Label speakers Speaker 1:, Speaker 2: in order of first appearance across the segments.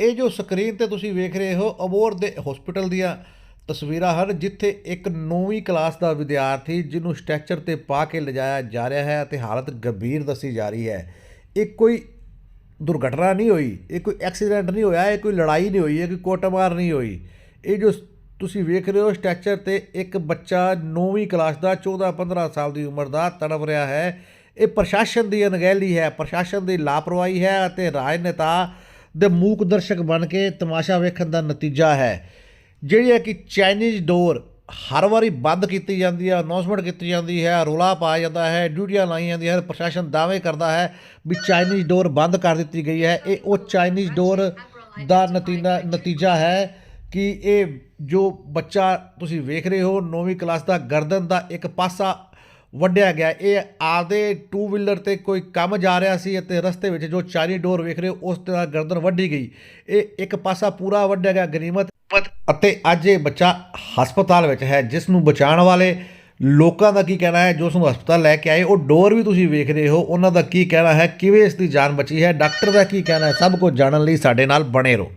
Speaker 1: ਇਹ ਜੋ ਸਕਰੀਨ ਤੇ ਤੁਸੀਂ ਵੇਖ ਰਹੇ ਹੋ ਅਬੋਰ ਦੇ ਹਸਪੀਟਲ ਦੀਆਂ ਤਸਵੀਰਾਂ ਹਨ, ਜਿੱਥੇ ਇੱਕ 9ਵੀਂ ਕਲਾਸ ਦਾ ਵਿਦਿਆਰਥੀ ਜਿਹਨੂੰ ਸਟ੍ਰੈਚਰ ਤੇ ਪਾ ਕੇ ਲਿਜਾਇਆ ਜਾ ਰਿਹਾ ਹੈ ਅਤੇ ਹਾਲਤ ਗੰਭੀਰ ਦੱਸੀ ਜਾ ਰਹੀ ਹੈ। ਇਹ ਕੋਈ ਦੁਰਘਟਨਾ ਨਹੀਂ ਹੋਈ, ਇਹ ਕੋਈ ਐਕਸੀਡੈਂਟ ਨਹੀਂ ਹੋਇਆ, ਇਹ ਕੋਈ ਲੜਾਈ ਨਹੀਂ ਹੋਈ, ਇਹ ਕੋਈ ਕੁੱਟਮਾਰ ਨਹੀਂ ਹੋਈ। ਇਹ ਜੋ ਤੁਸੀਂ ਵੇਖ ਰਹੇ ਹੋ ਸਟ੍ਰੈਚਰ ਤੇ ਇੱਕ ਬੱਚਾ 9ਵੀਂ ਕਲਾਸ ਦਾ 14-15 ਸਾਲ ਦੀ ਉਮਰ ਦਾ ਤੜਪ ਰਿਹਾ ਹੈ। ਇਹ ਪ੍ਰਸ਼ਾਸਨ ਦੀ ਅਣਗਹਿਲੀ ਹੈ, ਪ੍ਰਸ਼ਾਸਨ ਦੀ ਲਾਪਰਵਾਹੀ ਹੈ ਅਤੇ ਰਾਜਨੇਤਾ ਦੇ ਮੂਕ ਦਰਸ਼ਕ ਬਣ ਕੇ ਤਮਾਸ਼ਾ ਵੇਖਣ ਦਾ ਨਤੀਜਾ ਹੈ। ਜਿਹੜੀ ਹੈ ਕਿ ਚਾਈਨੀਜ਼ ਡੋਰ ਹਰ ਵਾਰੀ ਬੰਦ ਕੀਤੀ ਜਾਂਦੀ ਹੈ ਅਨਾਉਂਸਮੈਂਟ ਕੀਤੀ ਜਾਂਦੀ ਹੈ, ਰੋਲਾ ਪਾਇਆ ਜਾਂਦਾ ਹੈ, ਡਿਊਟੀਆਂ ਲਾਈਆਂ ਜਾਂਦੀਆਂ ਹਨ, ਪ੍ਰਸ਼ਾਸਨ ਦਾਅਵੇ ਕਰਦਾ ਹੈ ਵੀ ਚਾਈਨੀਜ਼ ਡੋਰ ਬੰਦ ਕਰ ਦਿੱਤੀ ਗਈ ਹੈ। ਇਹ ਉਹ ਚਾਈਨੀਜ਼ ਡੋਰ ਦਾ ਨਤੀਜਾ ਨਤੀਜਾ ਹੈ ਕਿ ਇਹ ਜੋ ਬੱਚਾ ਤੁਸੀਂ ਵੇਖ ਰਹੇ ਹੋ 9ਵੀਂ ਕਲਾਸ ਦਾ ਗਰਦਨ ਦਾ ਇੱਕ ਪਾਸਾ ਵੱਢਿਆ ਗਿਆ। ਇਹ ਆਪਦੇ ਟੂ ਵੀਲਰ ਤੇ ਕੋਈ ਕੰਮ ਜਾ ਰਿਹਾ ਸੀ ਅਤੇ ਰਸਤੇ ਵਿੱਚ ਜੋ ਚਾਰੀ ਡੋਰ ਵੇਖ ਰਹੇ ਹੋ, ਉਸ ਤੇ ਗਰਦਨ ਵੱਢੀ ਗਈ। ਇਹ ਇੱਕ ਪਾਸਾ ਪੂਰਾ ਵੱਢਿਆ ਗਿਆ ਗਨੀਮਤ ਅਤੇ ਅੱਜ ਇਹ ਬੱਚਾ ਹਸਪਤਾਲ ਵਿੱਚ ਹੈ, ਜਿਸ ਨੂੰ ਬਚਾਉਣ ਵਾਲੇ ਲੋਕਾਂ ਦਾ ਕੀ ਕਹਿਣਾ ਹੈ, ਜੋ ਉਸ ਨੂੰ ਹਸਪਤਾਲ ਲੈ ਕੇ ਆਏ, ਉਹ ਡੋਰ ਵੀ ਤੁਸੀਂ ਵੇਖ ਰਹੇ ਹੋ, ਉਹਨਾਂ ਦਾ ਕੀ ਕਹਿਣਾ ਹੈ, ਕਿਵੇਂ ਇਸ ਦੀ ਜਾਨ ਬਚੀ ਹੈ, ਡਾਕਟਰ ਦਾ ਕੀ ਕਹਿਣਾ ਹੈ, ਸਭ ਕੁਝ ਜਾਣਨ ਲਈ ਸਾਡੇ ਨਾਲ ਬਣੇ ਰਹੋ।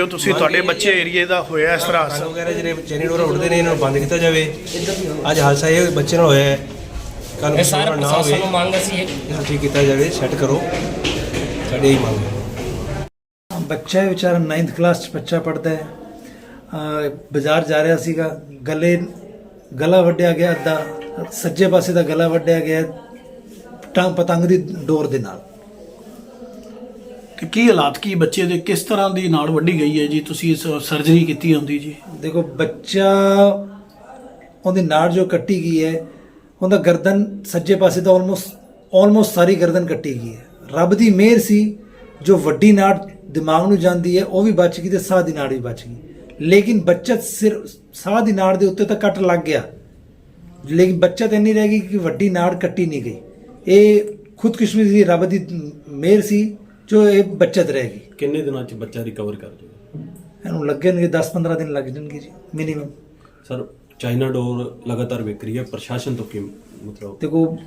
Speaker 2: ਜੋ ਤੁਸੀਂ ਤੁਹਾਡੇ ਬੱਚੇ ਏਰੀਏ ਦਾ ਹੋਇਆ ਇਸ ਤਰ੍ਹਾਂ
Speaker 3: ਰੰਗ ਵਗੈਰਾ ਜਿਹੜੇ ਚੈਨੀ ਡੋਰ ਉੱਡਦੇ ਨੇ ਇਹਨਾਂ ਨੂੰ ਬੰਦ ਕੀਤਾ ਜਾਵੇ। ਅੱਜ ਹਾਦਸਾ ਇਹ ਬੱਚੇ ਨਾਲ ਹੋਇਆ ਹੈ। ਕੱਲ
Speaker 4: ਇਹ ਸਾਰਾ
Speaker 3: ਨਾ
Speaker 4: ਪ੍ਰਸ਼ਾਸਨ
Speaker 3: ਹੋਵੇ।
Speaker 4: ਨੂੰ ਮੰਗ ਅਸੀਂ ਇਹ।
Speaker 3: ਇਹਨੂੰ ਠੀਕ ਕੀਤਾ ਜਾਵੇ ਸੈੱਟ ਕਰੋ। ਸਾਡੀ ਇਹੀ ਮੰਗ ਹੈ।
Speaker 5: ਬੱਚਾ ਹੈ ਵਿਚਾਰਾ 9th ਕਲਾਸ ਚ ਬੱਚਾ ਪੜਦਾ ਹੈ। ਅਹ ਬਾਜ਼ਾਰ ਜਾ ਰਿਹਾ ਸੀਗਾ ਗਲੇ ਗਲਾ ਵੱਢਿਆ ਗਿਆ ਅੱਧਾ ਸੱਜੇ ਪਾਸੇ ਦਾ ਗਲਾ ਵੱਢਿਆ ਗਿਆ ਟੰਗ ਪਤੰਗ ਦੀ ਡੋਰ ਦੇ ਨਾਲ।
Speaker 2: ਕਿ ਕੀ ਹਾਲਾਤ, ਕੀ ਬੱਚੇ ਦੇ, ਕਿਸ ਤਰ੍ਹਾਂ ਦੀ ਨਾੜ ਵੱਢੀ ਗਈ ਹੈ ਜੀ? ਤੁਸੀਂ ਇਸ ਸਰਜਰੀ ਕੀਤੀ ਹੁੰਦੀ ਜੀ।
Speaker 5: ਦੇਖੋ, ਬੱਚਾ, ਉਹਦੀ ਨਾੜ ਜੋ ਕੱਟੀ ਗਈ ਹੈ, ਉਹਦਾ ਗਰਦਨ ਸੱਜੇ ਪਾਸੇ ਤਾਂ ਆਲਮੋਸਟ ਆਲਮੋਸਟ ਸਾਰੀ ਗਰਦਨ ਕੱਟੀ ਗਈ ਹੈ। ਰੱਬ ਦੀ ਮਿਹਰ ਸੀ, ਜੋ ਵੱਡੀ ਨਾੜ ਦਿਮਾਗ ਨੂੰ ਜਾਂਦੀ ਹੈ, ਉਹ ਵੀ ਬਚ ਗਈ ਤੇ ਸਾਹ ਦੀ ਨਾੜ ਵੀ ਬਚ ਗਈ। ਲੇਕਿਨ ਬੱਚਤ ਸਿਰ, ਸਾਹ ਦੀ ਨਾੜ ਦੇ ਉੱਤੇ ਤਾਂ ਕੱਟ ਲੱਗ ਗਿਆ। ਲੇਕਿਨ ਬੱਚਤ ਇੰਨੀ ਰਹਿ ਗਈ ਕਿ ਵੱਡੀ ਨਾੜ ਕੱਟੀ ਨਹੀਂ ਗਈ। ਇਹ ਖੁਦਕਿਸ਼ਮਤੀ ਦੀ ਰੱਬ ਦੀ ਮਿਹਰ ਸੀ ਜੋ ਇਹ ਬੱਚਤ ਰਹਿ ਗਈ
Speaker 6: ਕਿੰਨੇ ਦਿਨਾਂ ਚ ਬੱਚਾ ਰਿਕਵਰ ਕਰ ਜਾਊਗਾ
Speaker 5: ਇਹਨੂੰ ਲੱਗਣਗੇ 10-15 ਦਿਨ ਲੱਗ ਜਾਣਗੇ ਜੀ ਮਿਨੀਮਮ
Speaker 6: ਸਰ ਚਾਈਨਾ ਡੋਰ ਲਗਾਤਾਰ ਵਿਕ ਰਹੀ ਹੈ ਪ੍ਰਸ਼ਾਸਨ ਤੋਂ ਕੀ ਮਤਲਬ?
Speaker 5: ਦੇਖੋ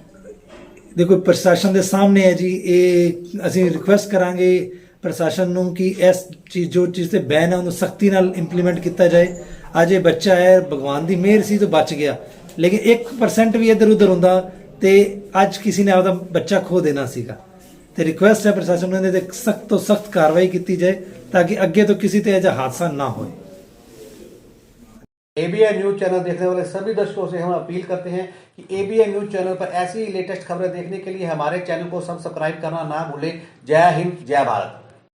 Speaker 5: ਦੇਖੋ ਪ੍ਰਸ਼ਾਸਨ ਦੇ ਸਾਹਮਣੇ ਹੈ ਜੀ ਇਹ ਅਸੀਂ ਰਿਕੁਐਸਟ ਕਰਾਂਗੇ ਪ੍ਰਸ਼ਾਸਨ ਨੂੰ ਕਿ ਇਸ ਚੀਜ਼ ਜੋ ਚੀਜ਼ ਤੇ ਬੈਨ ਹੈ ਉਹਨੂੰ ਸਖਤੀ ਨਾਲ ਇੰਪਲੀਮੈਂਟ ਕੀਤਾ ਜਾਏ। ਅੱਜ ਇਹ ਬੱਚਾ ਹੈ ਭਗਵਾਨ ਦੀ ਮਿਹਰ ਸੀ ਤਾਂ ਬਚ ਗਿਆ। ਲੇਕਿਨ 1% ਵੀ ਇੱਧਰ ਉੱਧਰ ਹੁੰਦਾ ਤੇ ਅੱਜ ਕਿਸੇ ਨੇ ਆਪਦਾ ਬੱਚਾ ਖੋ ਦੇਣਾ ਸੀਗਾ। ਤੇ ਰਿਕੁਐਸਟ ਹੈ ਪ੍ਰਸ਼ਾਸਨ ਨੂੰ ਇਹਦੇ ਤੇ ਸਖਤ ਤੋਂ ਸਖਤ ਕਾਰਵਾਈ ਕੀਤੀ ਜਾਏ ਤਾਂ ਕਿ ਅੱਗੇ ਤੋਂ ਕਿਸੇ ਤੇ ਅਜਿਹਾ ਹਾਦਸਾ ਨਾ ਹੋਏ
Speaker 1: एबीएन न्यूज चैनल देखने वाले सभी दर्शकों से हम अपील करते हैं कि एबीएन न्यूज चैनल पर ऐसी ही लेटेस्ट खबरें देखने के लिए हमारे चैनल को सब्सक्राइब करना ना भूलें जय हिंद जय भारत